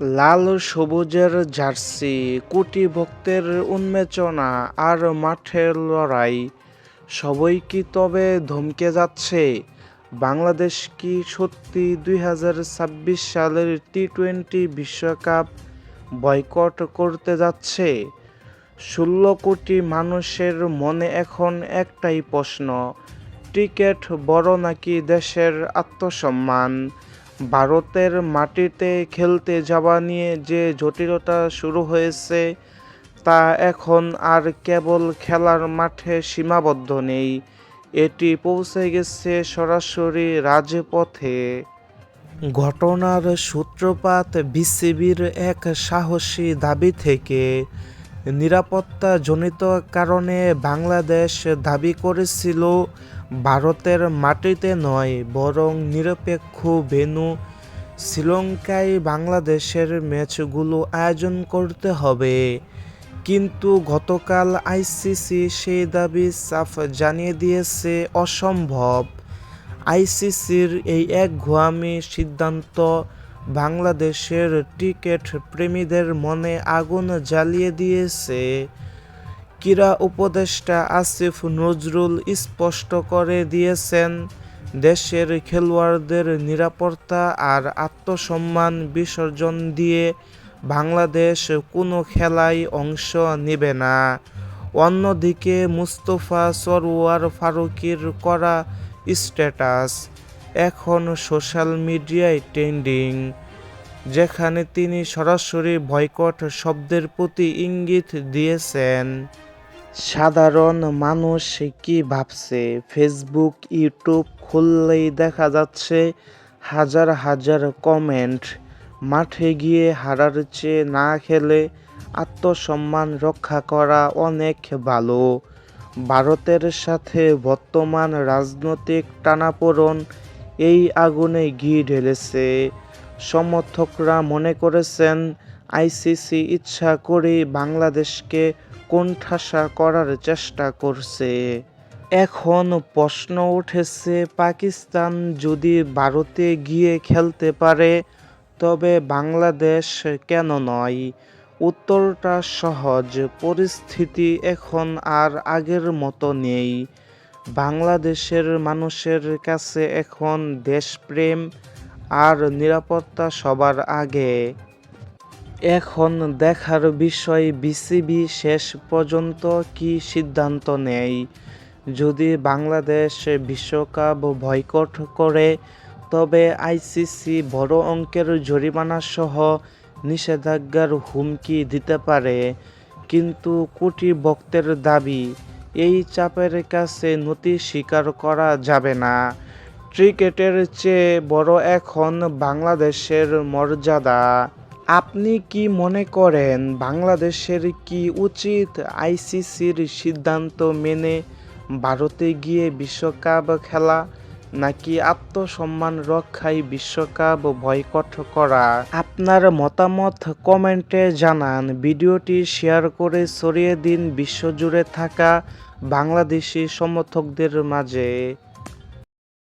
লাল সবুজের জার্সি, কোটি ভক্তের উন্মেচনা আর মাঠের লড়াই। সবই কি তবে ধমকে যাচ্ছে? বাংলাদেশ কি সত্যি দুই হাজার ছাব্বিশ সালের টি টোয়েন্টি বিশ্বকাপ বয়কট করতে যাচ্ছে? ষোলো কোটি মানুষের মনে এখন একটাই প্রশ্ন ক্রিকেট বড় নাকি দেশের আত্মসম্মান? ভারতের মাটিতে খেলতে যাওয়া নিয়ে যে জটিলতা শুরু হয়েছে, তা এখন আর কেবল খেলার মাঠে সীমাবদ্ধ নেই। এটি পৌঁছে গেছে সরাসরি রাজপথে। ঘটনার সূত্রপাত বিসিবির এক সাহসী দাবি থেকে নিরাপত্তাজনিত কারণে বাংলাদেশ দাবি করেছিল ভারতের মাটিতে নয়, বরং নিরপেক্ষ ভেন্যু শ্রীলঙ্কায় বাংলাদেশের ম্যাচগুলো আয়োজন করতে হবে। কিন্তু গতকাল আইসিসি সেই দাবি সাফ জানিয়ে দিয়েছে, অসম্ভব। আইসিসির এই এক ঘুয়ামি সিদ্ধান্ত বাংলাদেশের ক্রিকেট প্রেমীদের মনে আগুন জ্বালিয়ে দিয়েছে। ক্রীড়া উপদেষ্টা আসিফ নজরুল স্পষ্ট করে দিয়েছেন, দেশের খেলোয়াড়দের নিরাপত্তা আর আত্মসম্মান বিসর্জন দিয়ে বাংলাদেশ কোনো খেলায় অংশ নেবে না। অন্যদিকে মুস্তফা সরোয়ার ফারুকির করা স্ট্যাটাস এখন সোশ্যাল মিডিয়ায় ট্রেন্ডিং, যেখানে তিনি সরাসরি বয়কট শব্দের প্রতি ইঙ্গিত দিয়েছেন। সাধারণ মানুষ কি ভাবছে? ফেসবুক ইউটিউব খুললেই দেখা যাচ্ছে হাজার হাজার কমেন্ট মাঠে গিয়ে হারার চেয়ে না খেলে আত্মসম্মান রক্ষা করা অনেক ভালো। ভারতের সাথে বর্তমান রাজনৈতিক টানাপোড়ন এই আগুনে ঘি ঢেলেছে। সমর্থকরা মনে করেছেন, আইসিসি ইচ্ছা করেই বাংলাদেশকে কোণঠাসা করার চেষ্টা করছে। এখন প্রশ্ন উঠেছে, পাকিস্তান যদি ভারতে গিয়ে খেলতে পারে, তবে বাংলাদেশ কেন নয়? উত্তরটা সহজ, পরিস্থিতি এখন আর আগের মতো নেই। বাংলাদেশের মানুষের কাছে এখন দেশপ্রেম আর নিরাপত্তা সবার আগে। এখন দেখার বিষয় বিসিবি শেষ পর্যন্ত কি সিদ্ধান্ত নেয়? যদি বাংলাদেশ বিশ্বকাপ বয়কট করে, তবে আইসিসি বড় অঙ্কের জরিমানা সহ নিষেধাজ্ঞার হুমকি দিতে পারে। কিন্তু কোটি ভক্তের দাবি, এই চাপের কাছে নতি স্বীকার করা যাবে না। ক্রিকেটের চেয়ে বড় এখন বাংলাদেশের মর্যাদা। আপনি কি মনে করেন বাংলাদেশের কি উচিত আইসিসির সিদ্ধান্ত মেনে ভারতে গিয়ে বিশ্বকাপ খেলা নাকি আত্মসম্মান রক্ষায় বিশ্বকাপ বয়কট করা? আপনার মতামত কমেন্টে জানান। ভিডিওটি শেয়ার করে ছড়িয়ে দিন বিশ্বজুড়ে থাকা বাংলাদেশি সমর্থকদের মাঝে।